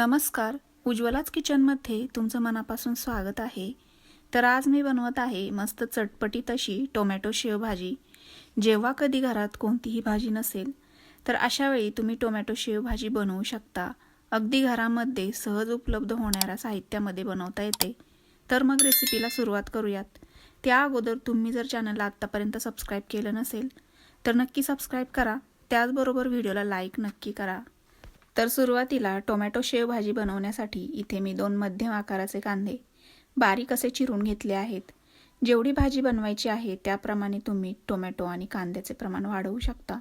नमस्कार. उज्ज्वलाच किचनमध्ये तुमचं मनापासून स्वागत आहे. तर आज मी बनवत आहे मस्त चटपटीत अशी टोमॅटो शेवभाजी. जेव्हा कधी घरात कोणतीही भाजी नसेल तर अशा वेळी तुम्ही टोमॅटो शेवभाजी बनवू शकता. अगदी घरामध्ये सहज उपलब्ध होणाऱ्या साहित्यामध्ये बनवता येते. तर मग रेसिपीला सुरुवात करूयात. त्या अगोदर तुम्ही जर चॅनलला आत्तापर्यंत सबस्क्राईब केलं नसेल तर नक्की सबस्क्राईब करा. त्याचबरोबर व्हिडिओला लाईक नक्की करा. तर सुरुवातीला टोमॅटो शेव भाजी बनवण्यासाठी इथे मी दोन मध्यम आकाराचे कांदे बारीक असे चिरून घेतले आहेत. जेवढी भाजी बनवायची आहे त्याप्रमाणे तुम्ही टोमॅटो आणि कांद्याचे प्रमाण वाढवू शकता.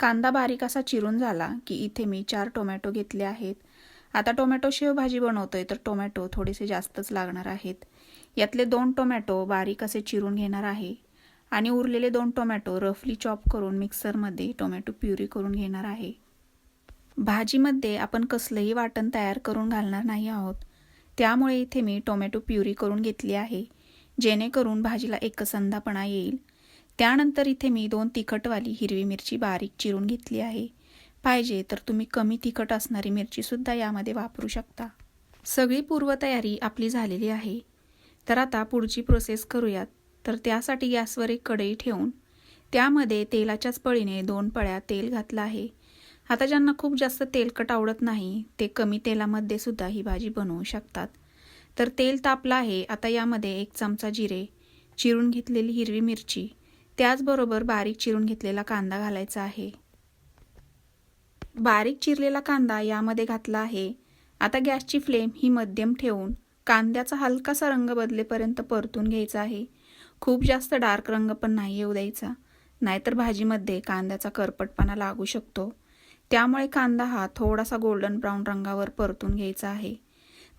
कांदा बारीक असा चिरून झाला की इथे मी चार टोमॅटो घेतले आहेत. आता टोमॅटो शेव भाजी बनवतोय तर टोमॅटो थोडेसे जास्तच लागणार आहेत. यातले दोन टोमॅटो बारीक असे चिरून घेणार आहे आणि उरलेले दोन टोमॅटो रफली चॉप करून मिक्सरमध्ये टोमॅटो प्युरी करून घेणार आहे. भाजीमध्ये आपण कसलंही वाटण तयार करून घालणार नाही आहोत. त्यामुळे इथे मी टोमॅटो प्युरी करून घेतली आहे जेणेकरून भाजीला एकसंधापणा येईल. त्यानंतर इथे मी दोन तिखटवाली हिरवी मिरची बारीक चिरून घेतली आहे. पाहिजे तर तुम्ही कमी तिखट असणारी मिरचीसुद्धा यामध्ये वापरू शकता. सगळी पूर्वतयारी आपली झालेली आहे. तर आता पुढची प्रोसेस करूयात. तर त्यासाठी गॅसवर एक कढई ठेवून त्यामध्ये तेलाच्याच पळीने दोन पळ्या तेल घातलं आहे. आता ज्यांना खूप जास्त तेलकट आवडत नाही ते कमी तेलामध्ये सुद्धा ही भाजी बनवू शकतात. तर तेल तापलं आहे आता यामध्ये एक चमचा जिरे चिरून घेतलेली हिरवी मिरची त्याचबरोबर बारीक चिरून घेतलेला कांदा घालायचा आहे. बारीक चिरलेला कांदा यामध्ये घातला आहे. आता गॅसची फ्लेम ही मध्यम ठेवून कांद्याचा हलकासा रंग बदलेपर्यंत परतून घ्यायचा आहे. खूप जास्त डार्क रंग पण नाही येऊ द्यायचा नाहीतर भाजीमध्ये कांद्याचा करपटपणा लागू शकतो. त्यामुळे कांदा हा थोडासा गोल्डन ब्राऊन रंगावर परतून घ्यायचा आहे.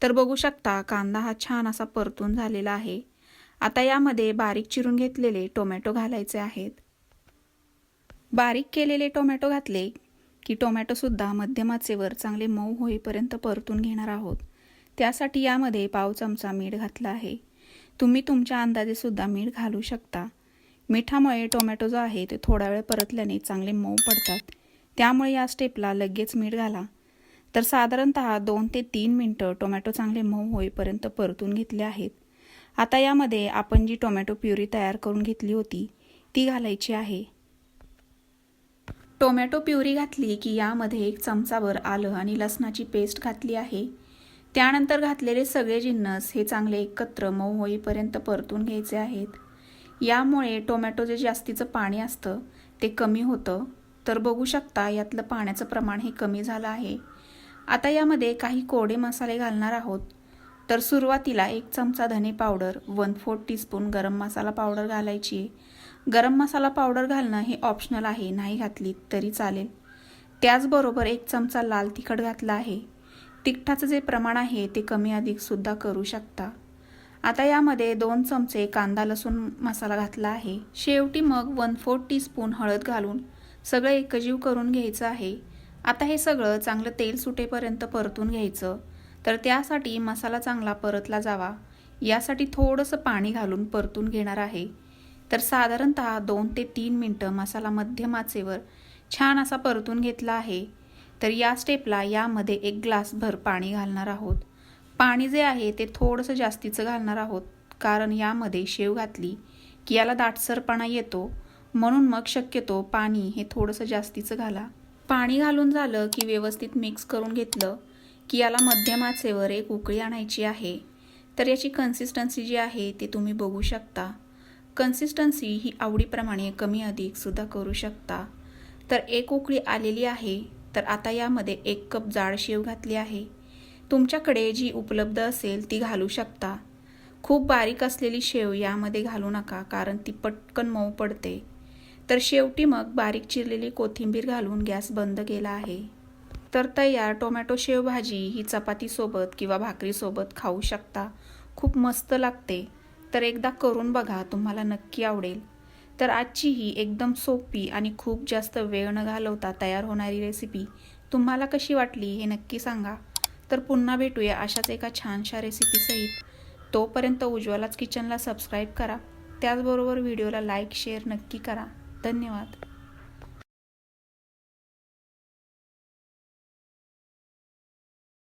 तर बघू शकता कांदा हा छान असा परतून झालेला आहे. आता यामध्ये बारीक चिरून घेतलेले टोमॅटो घालायचे आहेत. बारीक केलेले टोमॅटो घातले की टोमॅटोसुद्धा मध्यम आचेवर चांगले मऊ होईपर्यंत परतून घेणार आहोत. त्यासाठी यामध्ये पाव चमचा मीठ घातला आहे. तुम्ही तुमच्या अंदाजेसुद्धा मीठ घालू शकता. मिठामुळे टोमॅटो जो आहे ते थोडा वेळ परतल्याने चांगले मऊ पडतात. त्यामुळे या स्टेपला लगेच मीठ घाला. तर साधारणत दोन ते तीन मिनटं टोमॅटो चांगले मऊ होईपर्यंत परतून घेतले आहेत. आता यामध्ये आपण जी टोमॅटो प्युरी तयार करून घेतली होती ती घालायची आहे. टोमॅटो प्युरी घातली की यामध्ये एक चमचाभर आलं आणि लसणाची पेस्ट घातली आहे. त्यानंतर घातलेले सगळे जिन्नस हे चांगले एकत्र मऊ होईपर्यंत परतून घ्यायचे आहेत. यामुळे टोमॅटो जे जास्तीचं पाणी असतं ते कमी होतं. तर बघू शकता यातलं पाण्याचं प्रमाण हे कमी झालं आहे. आता यामध्ये काही कोडे मसाले घालणार आहोत. तर सुरुवातीला एक चमचा धने पावडर वन फोर्थ टीस्पून गरम मसाला पावडर घालायची. आहे गरम मसाला पावडर घालणं हे ऑप्शनल आहे नाही घातली तरी चालेल. त्याचबरोबर एक चमचा लाल तिखट घातला आहे. तिखटाचं जे प्रमाण आहे ते कमी अधिकसुद्धा करू शकता. आता यामध्ये दोन चमचे कांदा लसूण मसाला घातला आहे. शेवटी मग वन फोर्थ टीस्पून हळद घालून सगळं एकजीव करून घ्यायचं आहे. आता हे सगळं चांगलं तेल सुटेपर्यंत परतून घ्यायचं. तर त्यासाठी मसाला चांगला परतला जावा. यासाठी थोडंसं पाणी घालून परतून घेणार आहे. तर साधारणत दोन ते तीन मिनटं मसाला मध्यम आचेवर छान असा परतून घेतला आहे. तर या स्टेपला यामध्ये एक ग्लासभर पाणी घालणार आहोत. पाणी जे आहे ते थोडंसं जास्तीचं घालणार आहोत. कारण यामध्ये शेव घातली की याला दाटसरपणा येतो. म्हणून मग शक्यतो पाणी हे थोडंसं जास्तीचं घाला. पाणी घालून झालं की व्यवस्थित मिक्स करून घेतलं की याला मध्यम आचेवर एक उकळी आणायची आहे. तर याची कन्सिस्टन्सी जी आहे ती तुम्ही बघू शकता. कन्सिस्टन्सी ही आवडीप्रमाणे कमी अधिकसुद्धा करू शकता. तर एक उकळी आलेली आहे तर आता यामध्ये एक कप जाड शेव घातली आहे. तुमच्याकडे जी उपलब्ध असेल ती घालू शकता. खूप बारीक असलेली शेव यामध्ये घालू नका कारण ती पटकन मऊ पडते. तर शेवटी मग बारीक चिरलेली कोथिंबीर घालून गॅस बंद केला आहे. तर तयार टोमॅटो शेवभाजी ही चपातीसोबत किंवा भाकरीसोबत खाऊ शकता. खूप मस्त लागते. तर एकदा करून बघा तुम्हाला नक्की आवडेल. तर आजची ही एकदम सोपी आणि खूप जास्त वेळ न घालवता तयार होणारी रेसिपी तुम्हाला कशी वाटली हे नक्की सांगा. तर पुन्हा भेटूया अशाच एका छानशा रेसिपीसहित तोपर्यंत उज्ज्वलाच किचनला सबस्क्राईब करा. त्याचबरोबर व्हिडिओला लाईक शेअर नक्की करा. धन्यवाद.